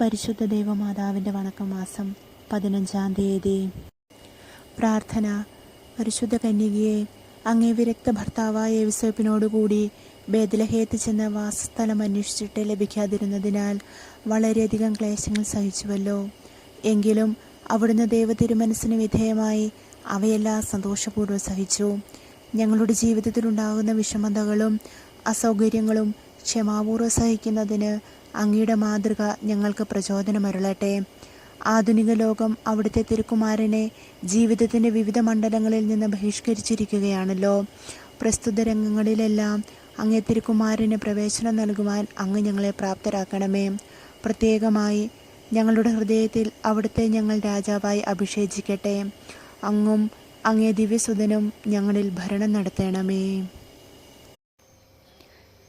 പരിശുദ്ധ ദൈവമാതാവിന്റെ വണക്കമാസം പതിനഞ്ചാം തീയതി. പ്രാർത്ഥന. പരിശുദ്ധ കന്യകയെ അങ്ങേ വിരക്ത ഭർത്താവായ യേവിസോപ്പിനോടുകൂടി ബേദലഹേത്ത് ചെന്ന വാസസ്ഥലം അന്വേഷിച്ചിട്ട് ലഭിക്കാതിരുന്നതിനാൽ വളരെയധികം ക്ലേശങ്ങൾ സഹിച്ചുവല്ലോ. എങ്കിലും അവിടുന്ന് ദൈവ തിരുമനസ്സിന് വിധേയമായി അവയെല്ലാം സന്തോഷപൂർവം സഹിച്ചു. ഞങ്ങളുടെ ജീവിതത്തിലുണ്ടാകുന്ന വിഷമതകളും അസൗകര്യങ്ങളും ക്ഷമാപൂർവം സഹിക്കുന്നതിന് അങ്ങയുടെ മാതൃക ഞങ്ങൾക്ക് പ്രചോദനമരുളട്ടെ ആധുനിക ലോകം അവിടുത്തെ തിരുക്കുമാരനെ ജീവിതത്തിന്റെ വിവിധ മണ്ഡലങ്ങളിൽ നിന്ന് ബഹിഷ്കരിച്ചിരിക്കുകയാണല്ലോ. പ്രസ്തുത രംഗങ്ങളിലെല്ലാം അങ്ങേ തിരുക്കുമാരന് പ്രവേശനം നൽകുവാൻ അങ്ങ് ഞങ്ങളെ പ്രാപ്തരാക്കണമേ. പ്രത്യേകമായി ഞങ്ങളുടെ ഹൃദയത്തിൽ അവിടുത്തെ ഞങ്ങൾ രാജാവായി അഭിഷേചിക്കട്ടെ. അങ്ങും അങ്ങേ ദിവ്യസുതനും ഞങ്ങളിൽ ഭരണം നടത്തണമേ.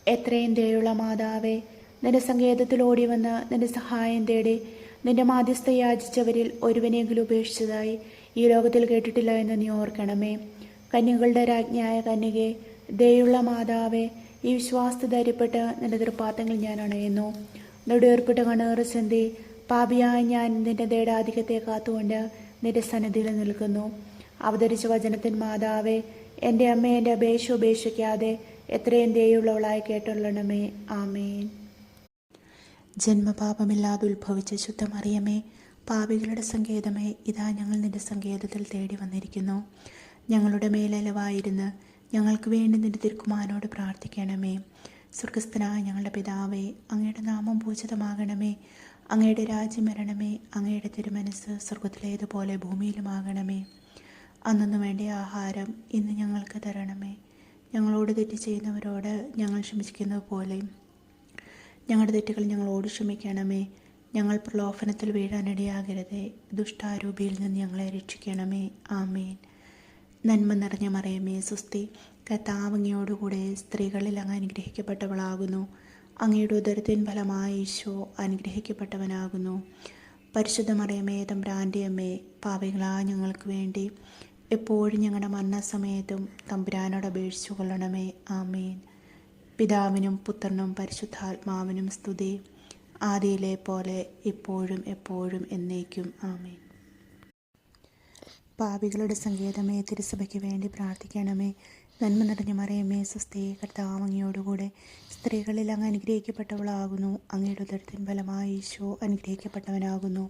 എത്രയും ദയുള്ള മാതാവേ നിന്റെ സങ്കേതത്തിൽ ഓടി വന്ന് നിന്റെ സഹായം തേടി നിന്റെ മാധ്യസ്ഥ യാചിച്ചവരിൽ ഒരുവനെങ്കിലും ഉപേക്ഷിച്ചതായി ഈ ലോകത്തിൽ കേട്ടിട്ടില്ല എന്ന് നീ ഓർക്കണമേ. കന്യകളുടെ രാജ്ഞിയായ കന്യകെ ദയുള്ള മാതാവേ ഈ വിശ്വാസത്തെ ധരിപ്പെട്ട് നിന്റെ തൃപ്പാത്തങ്ങൾ ഞാൻ അണയുന്നു നെടുവേർപ്പെട്ട കണ്ണേറ് ചിന്തി പാപിയായ ഞാൻ നിന്റെ ദേടാധികത്തെ കാത്തുകൊണ്ട് നിന്റെ സന്നിധിയിൽ നിൽക്കുന്നു. അവതരിച്ച വചനത്തിൻ മാതാവേ എന്റെ അമ്മ എന്റെ അപേക്ഷ ഉപേക്ഷിക്കാതെ എത്രയും ദയുള്ളവളായി കേട്ടുള്ളണമേ. ആമേൻ. ജന്മപാപമില്ലാതെ ഉത്ഭവിച്ച ശുദ്ധമറിയമേ പാപികളുടെ സങ്കേതമേ ഇതാ ഞങ്ങൾ നിന്റെ സങ്കേതത്തിൽ തേടി വന്നിരിക്കുന്നു. ഞങ്ങളുടെ മേലലവായിരുന്ന് ഞങ്ങൾക്ക് വേണ്ടി നിന്റെ തിരുക്കുമാനോട് പ്രാർത്ഥിക്കണമേ. സ്വർഗസ്ഥനായ ഞങ്ങളുടെ പിതാവേ അങ്ങയുടെ നാമം പൂജിതമാകണമേ. അങ്ങയുടെ രാജ്യം വരണമേ. അങ്ങയുടെ തിരുമനസ് സ്വർഗത്തിലേതുപോലെ ഭൂമിയിലുമാകണമേ. അന്നു വേണ്ട ആഹാരം ഇന്ന് ഞങ്ങൾക്ക് തരണമേ. ഞങ്ങളോട് തെറ്റ് ചെയ്യുന്നവരോട് ഞങ്ങൾ ക്ഷമിക്കുന്നത് പോലെ ഞങ്ങളുടെ തെറ്റുകൾ ഞങ്ങളോട് ക്ഷമിക്കണമേ. ഞങ്ങൾ പ്രലോഭനത്തിൽ വീഴാനിടയാകരുതേ. ദുഷ്ടാരൂപിയിൽ നിന്ന് ഞങ്ങളെ രക്ഷിക്കണമേ. ആമേൻ. നന്മ നിറഞ്ഞ മറിയമേ സുസ്തി കത്താവങ്ങയോടുകൂടെ സ്ത്രീകളിൽ അങ്ങ് അനുഗ്രഹിക്കപ്പെട്ടവളാകുന്നു. അങ്ങയുടെ ഉദരത്തിൻ ഫലമായി ഈശോ അനുഗ്രഹിക്കപ്പെട്ടവനാകുന്നു. പരിശുദ്ധ മറിയമേ തമ്പുരാന്റെ അമ്മേ പാവികളാ ഞങ്ങൾക്ക് വേണ്ടി എപ്പോഴും ഞങ്ങളുടെ മരണസമയത്തും തമ്പുരാനോട് അപേക്ഷിച്ചു കൊള്ളണമേ. ആമേൻ. പിതാവിനും പുത്രനും പരിശുദ്ധാത്മാവിനും സ്തുതി. ആദിയിലെ പോലെ ഇപ്പോഴും എപ്പോഴും എന്നേക്കും. ആമേൻ. പാപികളുടെ സങ്കേതമേ തിരുസഭയ്ക്ക് വേണ്ടി പ്രാർത്ഥിക്കണമേ. നന്മ നിറഞ്ഞ മറിയമേ സുസ്ഥയെ കർത്താവങ്ങിയോടുകൂടെ സ്ത്രീകളിൽ അങ്ങ് അനുഗ്രഹിക്കപ്പെട്ടവളാകുന്നു. അങ്ങയുടെ ഉദരത്തിൻ ഫലമായി ഈശോ അനുഗ്രഹിക്കപ്പെട്ടവനാകുന്നു.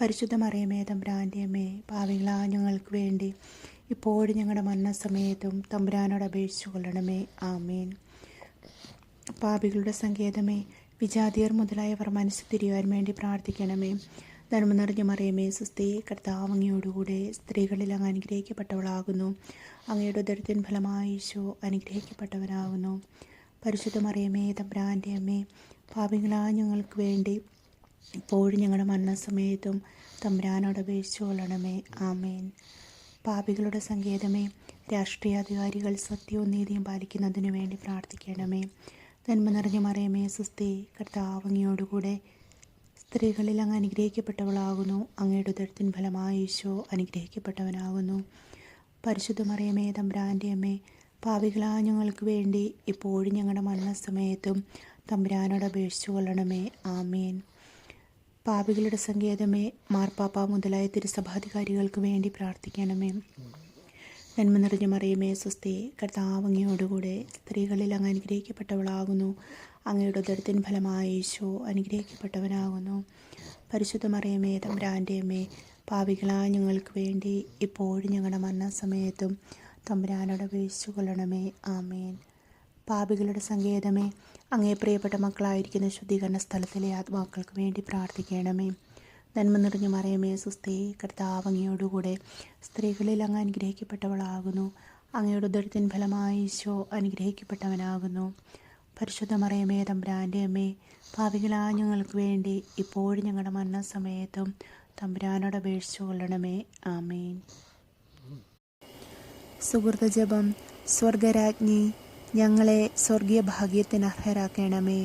പരിശുദ്ധ മറിയമേ തമ്പ്രാന്റെയമ്മേ പാവികളാ ഞങ്ങൾക്ക് വേണ്ടി ഇപ്പോഴും ഞങ്ങളുടെ മരണസമയത്തും തമ്പുരാനോട് അപേക്ഷിച്ചു കൊള്ളണമേ. ആമേൻ. പാപികളുടെ സങ്കേതമേ വിജാതിയർ മുതലായവർ മനസ്സ് തിരിയുവാൻ വേണ്ടി പ്രാർത്ഥിക്കണമേ. നന്മ നിറഞ്ഞ മറിയമേ സുസ്ഥി കർത്താവങ്ങയോടുകൂടെ സ്ത്രീകളിൽ അങ്ങ് അനുഗ്രഹിക്കപ്പെട്ടവളാകുന്നു. അങ്ങയുടെ ഉദരത്തിൻ ഫലമായി ഈശോ അനുഗ്രഹിക്കപ്പെട്ടവനാകുന്നു. പരിശുദ്ധ മറിയമേ തമ്പ്രാന്റെ അമ്മേ പാപികളാ ഞങ്ങൾക്ക് വേണ്ടി ഇപ്പോഴും ഞങ്ങളുടെ മരണസമയത്തും തമ്പ്രാനോട് അപേക്ഷിച്ചു കൊള്ളണമേ. ആമേൻ. പാപികളുടെ സങ്കേതമേ രാഷ്ട്രീയാധികാരികൾ സത്യവും നീതിയും പാലിക്കുന്നതിനു വേണ്ടി പ്രാർത്ഥിക്കണമേ. നന്മ നിറഞ്ഞ മറിയമേ സുസ്ഥി കർത്താവങ്ങിയോടുകൂടെ സ്ത്രീകളിൽ അങ്ങ് അനുഗ്രഹിക്കപ്പെട്ടവളാകുന്നു. അങ്ങയുടെ ഉദരത്തിൻ ഫലമായി ഈശോ അനുഗ്രഹിക്കപ്പെട്ടവനാകുന്നു. പരിശുദ്ധ മറിയമേ തമ്പ്രാന്റെ അമ്മേ പാവികളാ ഞങ്ങൾക്ക് വേണ്ടി ഇപ്പോഴും ഞങ്ങളുടെ മരണസമയത്തും തമ്പുരാനോട് അപേക്ഷിച്ചു കൊള്ളണമേ. ആമേൻ. പാപികളുടെ സങ്കേതമേ മാർപ്പാപ്പ മുതലായ തിരുസഭാധികാരികൾക്ക് വേണ്ടി പ്രാർത്ഥിക്കണമേ. നന്മ നിറഞ്ഞ മറിയമേ സ്വസ്തി. കർത്താവങ്ങയോടുകൂടെ സ്ത്രീകളിൽ അങ്ങ് അനുഗ്രഹിക്കപ്പെട്ടവളാകുന്നു. അങ്ങയുടെ ഉദരത്തിൻ ഫലമായ യേശോ അനുഗ്രഹിക്കപ്പെട്ടവനാകുന്നു. പരിശുദ്ധ മറിയമേ തമ്പുരാന്റെ അമ്മേ പാവികളാ ഞങ്ങൾക്ക് വേണ്ടി ഇപ്പോഴും ഞങ്ങളുടെ മരണസമയത്തും തമ്പുരാനോട് അപേക്ഷിച്ചു കൊള്ളണമേ ആമേൻ. പാപികളുടെ സങ്കേതമേ അങ്ങേ പ്രിയപ്പെട്ട മക്കളായിരിക്കുന്ന ശുദ്ധീകരണ സ്ഥലത്തിലെ ആത്മാക്കൾക്ക് വേണ്ടി പ്രാർത്ഥിക്കണമേ. നന്മ നിറഞ്ഞ മറിയമേ സുസ്ഥേ കർത്താവ് അങ്ങയോടുകൂടെ സ്ത്രീകളിൽ അങ്ങ് അനുഗ്രഹിക്കപ്പെട്ടവളാകുന്നു. അങ്ങയുടെ ഉദരത്തിൻ ഫലമായി ഈശോ അനുഗ്രഹിക്കപ്പെട്ടവനാകുന്നു. പരിശുദ്ധ മറിയമേ തമ്പുരാന്റെ അമ്മേ ഭാവികളാ ഞങ്ങൾക്ക് വേണ്ടി ഇപ്പോഴും ഞങ്ങളുടെ മരണസമയത്തും തമ്പുരാനോട് അപേക്ഷിച്ചു കൊള്ളണമേ. ആമേൻ. സുഹൃത്ത് ജപം സ്വർഗരാജ്ഞി ഞങ്ങളെ സ്വർഗീയ ഭാഗ്യത്തിന് അർഹരാക്കണമേ.